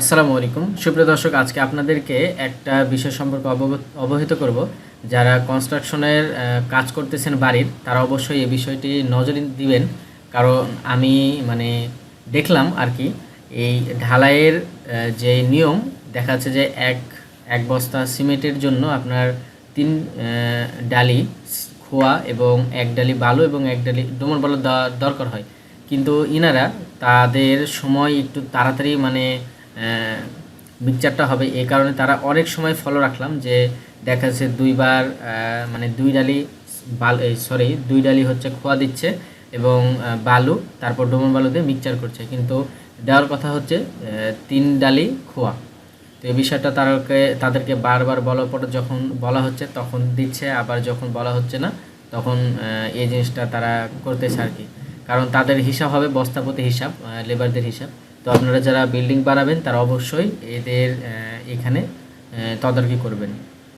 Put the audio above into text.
আসসালামু আলাইকুম। সুপ্রিয় দর্শক, আজকে আপনাদেরকে একটা বিষয় সম্পর্কে অবহিত করব। যারা কনস্ট্রাকশনের কাজ করতেছেন বাড়ির, তারা অবশ্যই এই বিষয়টি নজর দিবেন। কারণ আমি মানে দেখলাম আর কি, এই ঢালাইয়ের যে নিয়ম, দেখা যাচ্ছে যে এক এক বস্তা সিমেন্টের জন্য আপনার তিন ডালি খোয়া এবং এক ডালি বালু এবং এক ডালি ডোমর বালু দরকার হয়। কিন্তু ইনারা তাদের সময় একটু তাড়াতাড়ি মানে মিক্সচারটা হবে। এই কারণে তারা অনেক সময় ফলো রাখলাম যে দেখা যাচ্ছে দুইবার মানে দুই ডালি বাল সরি দুই ডালি হচ্ছে খোয়া দিচ্ছে এবং বালু, তারপর ডোমর বালু দিয়ে মিক্সচার করছে। কিন্তু দেওয়ার কথা হচ্ছে তিন ডালি খোয়া। তো এই বিষয়টা তাদেরকে তাদেরকে বারবার বলার পরে যখন বলা হচ্ছে, তখন দিচ্ছে, আবার যখন বলা হচ্ছে না, তখন এই জিনিসটা তারা করতেছে আর কি। কারণ তাদের হিসাব হবে বস্তাপতি হিসাব লেবারদের হিসাব। তো আপনারা যারা বিল্ডিং বাড়াবেন তারা অবশ্যই এদের এখানে তদারকি করবেন।